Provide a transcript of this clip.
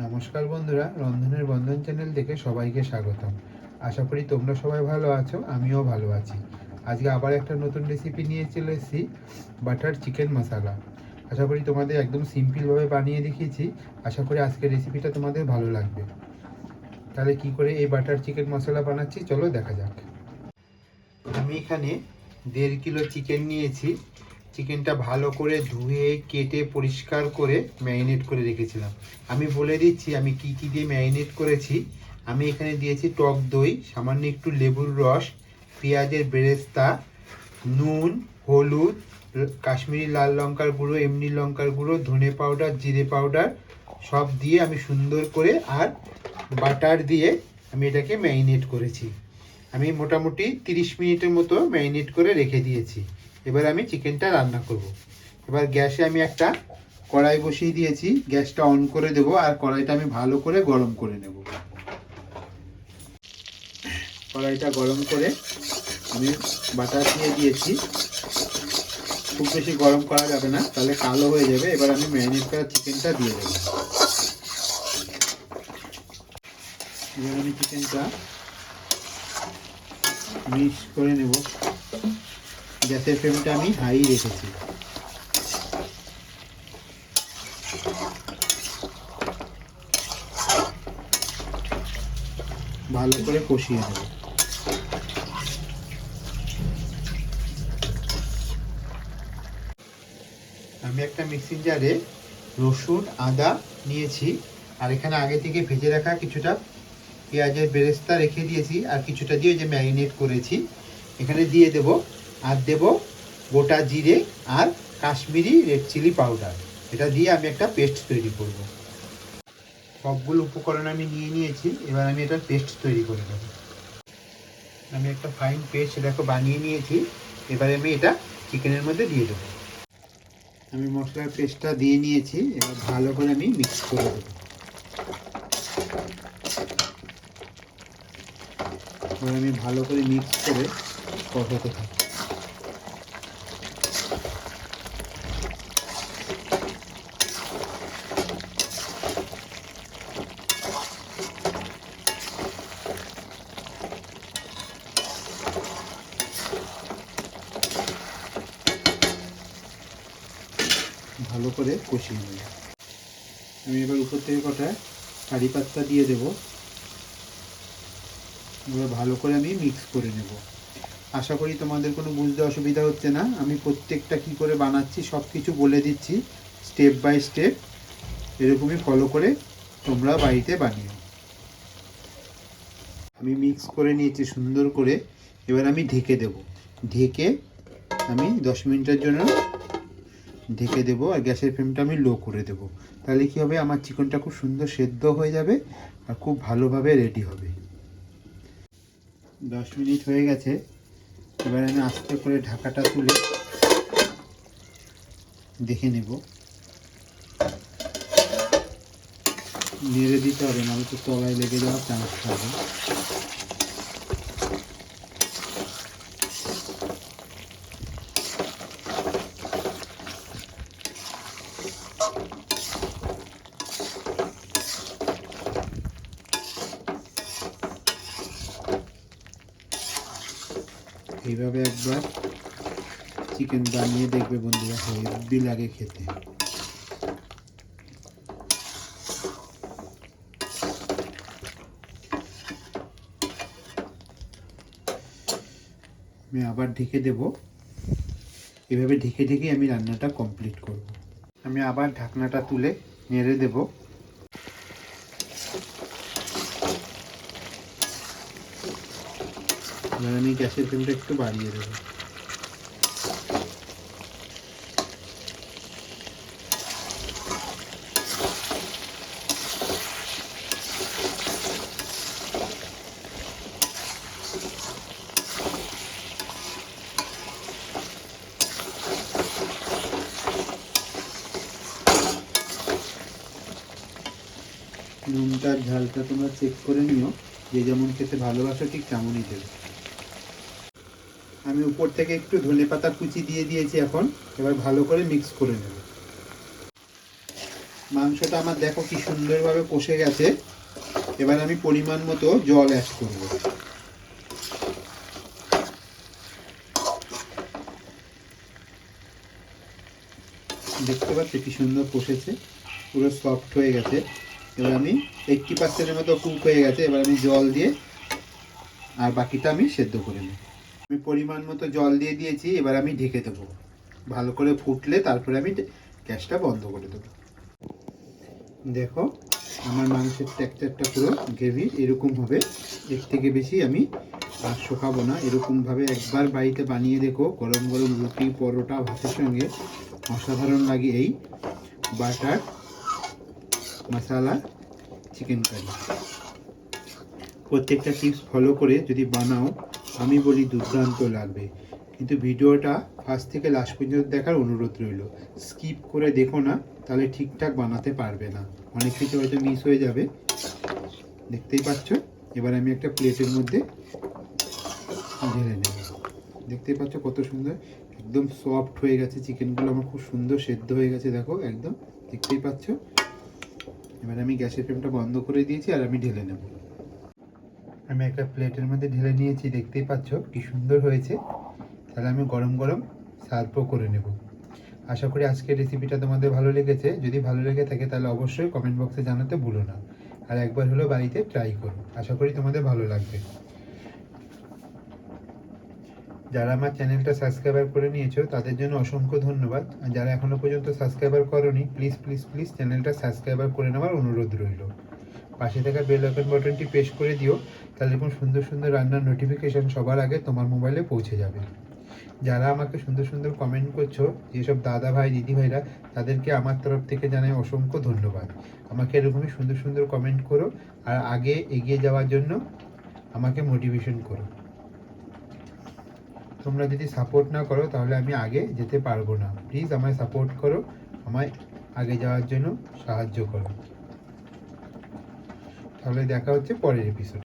নমস্কার বন্ধুরা, রন্ধনের বন্ধন চ্যানেল থেকে সবাইকে স্বাগতম। আশা করি তোমরা সবাই ভালো আছো, আমিও ভালো আছি। আজকে আবার একটা নতুন রেসিপি নিয়ে চলে এসেছি বাটার চিকেন মশালা আশা করি তোমাদের একদম সিম্পলভাবে বানিয়ে দেখিয়েছি, আশা করি আজকের রেসিপিটা তোমাদের ভালো লাগবে। তাহলে কি করে এই বাটার চিকেন মশলা বানাচ্ছি, চলো দেখা যাক। আমি এখানে দেড় কিলো চিকেন নিয়েছি। চিকেনটা ভালো করে ধুয়ে, কেটে, পরিষ্কার করে ম্যারিনেট করে রেখেছিলাম। আমি বলে দিচ্ছি, আমি কি কি দিয়ে ম্যারিনেট করেছি? আমি এখানে দিয়েছি টক দই, সামান্য একটু লেবুর রস, পেঁয়াজের বেরেস্তা, নুন, হলুদ, কাশ্মীরি লাল লঙ্কার গুঁড়ো, এমনি লঙ্কার গুঁড়ো, ধনে পাউডার, জিরে পাউডার, সব দিয়ে আমি সুন্দর করে আর বাটার দিয়ে আমি এটাকে ম্যারিনেট করেছি। আমি মোটামুটি তিরিশ মিনিটের মতো ম্যারিনেট করে রেখে দিয়েছি। এবার আমি চিকেনটা রান্না করব। এবার গ্যাসে আমি একটা কড়াই বসিয়ে দিয়েছি। গ্যাসটা অন করে দেব আর কড়াইটা আমি ভালো করে গরম করে নেব। কড়াইটা গরম করে আমি বাটার দিয়ে দিয়েছি। খুব বেশি গরম করা যাবে না, তাহলে কালো হয়ে যাবে। এবার আমি ম্যারিনেট করা চিকেনটা দিয়ে দেবো। এবার আমি চিকেনটা মিক্স করে নেব। গ্যাসের ফ্লেমটা আমি হাই রেখেছি। ভালো করে কষিয়ে নেব। আমি একটা মিক্সিং জারে রসুন, আদা নিয়েছি, আর এখানে আগে থেকে ভেজে রাখা কিছুটা পেঁয়াজের বেরেস্তা রেখে দিয়েছি, আর কিছুটা দিয়ে যে ম্যারিনেট করেছি। এখানে দিয়ে দেব আর দেব গোটা জিরে আর কাশ্মীরি রেড চিলি পাউডার। এটা দিয়ে আমি একটা পেস্ট তৈরি করব। সবগুলো উপকরণ আমি নিয়ে নিয়েছি, এবার আমি এটা পেস্ট তৈরি করে দেবো আমি একটা ফাইন পেস্ট দেখো বানিয়ে নিয়েছি, এবারে আমি এটা চিকেনের মধ্যে দিয়ে দেবো। আমি মশলার পেস্টটা দিয়ে নিয়েছি, এবার ভালো করে আমি মিক্স করে দেবো। আমি ভালো করে মিক্স করে কষাতে থাকি ভালো করে কষিয়ে নেব আমি এবার উপর থেকে কটা কারি পাত্তা দিয়ে দেবো। এবার ভালো করে আমি মিক্স করে নেব। আশা করি তোমাদের কোনো বুঝতে অসুবিধা হচ্ছে না। আমি প্রত্যেকটা কি করে বানাচ্ছি সব কিছু বলে দিচ্ছি স্টেপ বাই স্টেপ এরকমই ফলো করে তোমরা বাড়িতে বানিও। আমি মিক্স করে নিয়েছি সুন্দর করে। এবার আমি ঢেকে দেব। ঢেকে আমি দশ মিনিটের জন্য ঢেকে দেবো আর গ্যাসের ফ্লেমটা আমি লো করে দেবো। তাহলে কি হবে? আমার চিকেনটা খুব সুন্দর সেদ্ধ হয়ে যাবে আর খুব ভালোভাবে রেডি হবে। দশ মিনিট হয়ে গেছে। এবার আমি আস্তে করে ঢাকাটা তুলে দেখে নেব। নেড়ে দিতে হবে, নাহলে তো তলায় লেগে যাওয়ার চান্স থাকে এইভাবে একবার চিকেন বানিয়ে দেখবে বন্ধুরা হেভি লাগে খেতে। আমি আবার ঢেকে দেব। এভাবে ঢেকে ঢেকে আমি রান্নাটা কমপ্লিট করব। আমি আবার ঢাকনাটা তুলে নেড়ে দেব। এবার আমি গ্যাসের ফ্লেমটা একটু বাড়িয়ে দেবো নুনটার ঝালটা তোমরা চেক করে নিও। যে যেমন খেতে ভালোবাসো ঠিক তেমনই দেবে। আমি উপর থেকে একটু ধনে পাতা কুচি দিয়ে দিয়েছি এখন। এবার ভালো করে মিক্স করে নেব। মাংসটা আমার দেখো কি সুন্দরভাবে কষে গেছে। এবার আমি পরিমাণ মতো জল অ্যাড করব। দেখতে পাচ্ছি কি সুন্দর কষেছে? পুরো সফট হয়ে গেছে। এবার আমি এইটটি পার্সেন্টের মতো কুক হয়ে গেছে। এবার আমি জল দিয়ে আর বাকিটা আমি সেদ্ধ করে নেব। আমি পরিমাণ মতো জল দিয়ে দিয়েছি, এবার আমি ঢেকে দেবো। ভালো করে ফুটলে তারপরে আমি গ্যাসটা বন্ধ করে দেবো। দেখো, আমার মাংসের টেক্সচারটা পুরো গ্রেভি, এরকম হবে। এর থেকে বেশি আমি আর শোকাবো না। এরকমভাবে একবার বাড়িতে বানিয়ে দেখো, গরম গরম রুটি, পরোটা, ভাতের সঙ্গে অসাধারণ লাগে এই বাটার মশালা চিকেন কারি। প্রত্যেকটা টিপস ফলো করে যদি বানাও আমি বলি দুর্দান্ত লাগবে। কিন্তু ভিডিওটা ফার্স্ট থেকে লাস্ট পর্যন্ত দেখার অনুরোধ রইল। স্কিপ করে দেখো না, তাহলে ঠিকঠাক বানাতে পারবে না। অনেক কিছু হয়তো মিস হয়ে যাবে। দেখতেই পাচ্ছ? এবার আমি একটা প্লেটের মধ্যে ঢেলে নেব। দেখতেই পাচ্ছ কত সুন্দর? একদম সফট হয়ে গেছে চিকেনগুলো আমার খুব সুন্দর সেদ্ধ হয়ে গেছে, দেখো, একদম। দেখতেই পাচ্ছ? এবার আমি গ্যাসের ফ্লেমটা বন্ধ করে দিয়েছি আর আমি ঢেলে নেব। আমি একটা প্লেটের মধ্যে ঢেলে নিয়েছি, দেখতেই পাচ্ছ কি সুন্দর হয়েছে। তাহলে আমি গরম গরম সার্ভও করে নেব। আশা করি আজকের রেসিপিটা তোমাদের ভালো লেগেছে। যদি ভালো লেগে থাকে তাহলে অবশ্যই কমেন্ট বক্সে জানাতে ভুলো না। আর একবার হলো বাড়িতে ট্রাই করো। আশা করি তোমাদের ভালো লাগবে। যারা আমার চ্যানেলটা সাবস্ক্রাইবার করে নিয়েছো, তাদের জন্য অসংখ্য ধন্যবাদ। আর যারা এখনও পর্যন্ত সাবস্ক্রাইবার করনি প্লিজ প্লিজ প্লিজ চ্যানেলটা সাবস্ক্রাইবার করে নেওয়ার অনুরোধ রইল। পাশে থাকা বেল আইকন বাটনটি প্রেস করে দিও, তাহলে এরকম সুন্দর সুন্দর রান্নার নোটিফিকেশন সবার আগে তোমার মোবাইলে পৌঁছে যাবে। যারা আমাকে সুন্দর সুন্দর কমেন্ট করছ, যেসব দাদা ভাই, দিদি ভাইরা, তাদেরকে আমার তরফ থেকে জানাই অসংখ্য ধন্যবাদ। আমাকে এরকমই সুন্দর সুন্দর কমেন্ট করো, আর আগে এগিয়ে যাওয়ার জন্য আমাকে মোটিভেশন করো। তোমরা যদি সাপোর্ট না করো, তাহলে আমি আগে যেতে পারব না। প্লিজ আমায় সাপোর্ট করো, আমায় আগে যাওয়ার জন্য সাহায্য করো। তাহলে দেখা হচ্ছে পরের এপিসোড